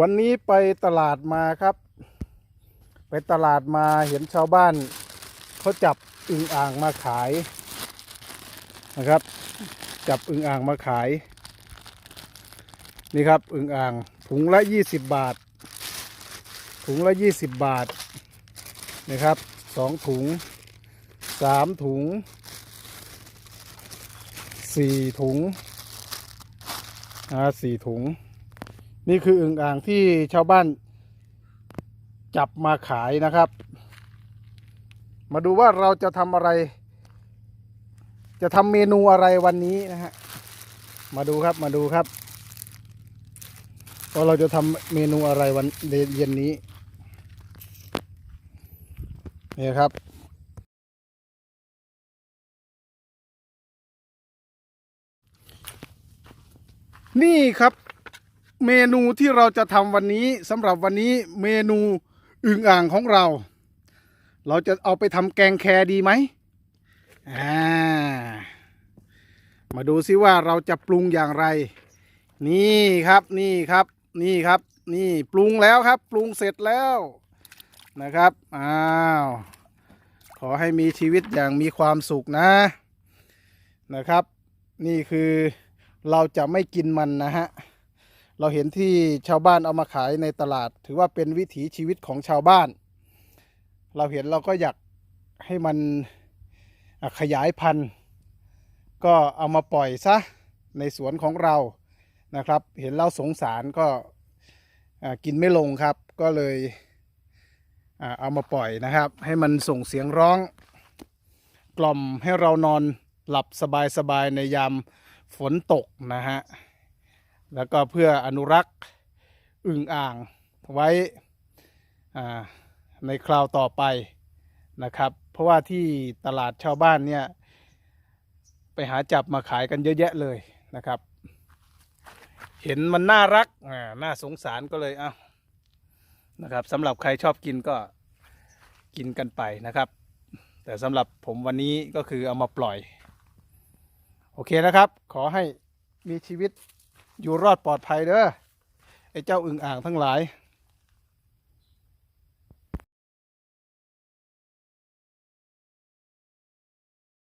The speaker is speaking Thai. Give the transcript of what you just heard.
วันนี้ไปตลาดมาครับ ไปตลาดมาเห็นชาวบ้านเขาจับอึ่งอ่างมาขายนะครับ จับอึ่งอ่างมาขาย นี่ครับอึ่งอ่างถุงละยี่สิบบาท ถุงละยี่สิบบาทนะครับสองถุงสามถุงสี่ถุงอ่าสี่ถุง นี่คืออึ่งอ่างที่ชาวบ้านจับมาขายนะครับ มาดูว่าเราจะทำอะไร จะทำเมนูอะไรวันนี้นะฮะ มาดูครับมาดูครับว่าเราจะทำเมนูอะไรวันเย็นนี้นี่ครับนี่ครับ เมนูที่เราจะทำวันนี้สำหรับวันนี้เมนูอึ่งอ่างของเรา เราจะเอาไปทำแกงแคดีไหมอ่ามาดูซิว่าเราจะปรุงอย่างไร นี่ครับนี่ครับนี่ครับ นี่ปรุงแล้วครับ ปรุงเสร็จแล้วนะครับอ้าวขอให้มีชีวิตอย่างมีความสุขนะนะครับ นี่คือเราจะไม่กินมันนะฮะ เราเห็นที่ชาวบ้านเอามาขายในตลาด ถือว่าเป็นวิถีชีวิตของชาวบ้าน เราเห็นเราก็อยากให้มันขยายพันธุ์ ก็เอามาปล่อยซะในสวนของเรานะครับ เห็นเราสงสารก็กินไม่ลงครับ ก็เลยอเอามาปล่อยนะครับ ให้มันส่งเสียงร้อง กล่อมให้เรานอนหลับสบายๆในยามฝนตกนะฮะ แล้วก็เพื่ออนุรักษ์อึ่งอ่างไว้ในคราวต่อไปนะครับ เพราะว่าที่ตลาดชาวบ้านเนี่ย ไปหาจับมาขายกันเยอะแยะเลยนะครับ เห็นมันน่ารักน่าสงสารก็เลยเอานะครับสำหรับใครชอบกินก็กินกันไปนะครับ แต่สำหรับผมวันนี้ก็คือเอามาปล่อย โอเคนะครับ ขอให้มีชีวิต อยู่รอดปลอดภัยเด้อไอ้เจ้าอึ่งอ่างทั้งหลาย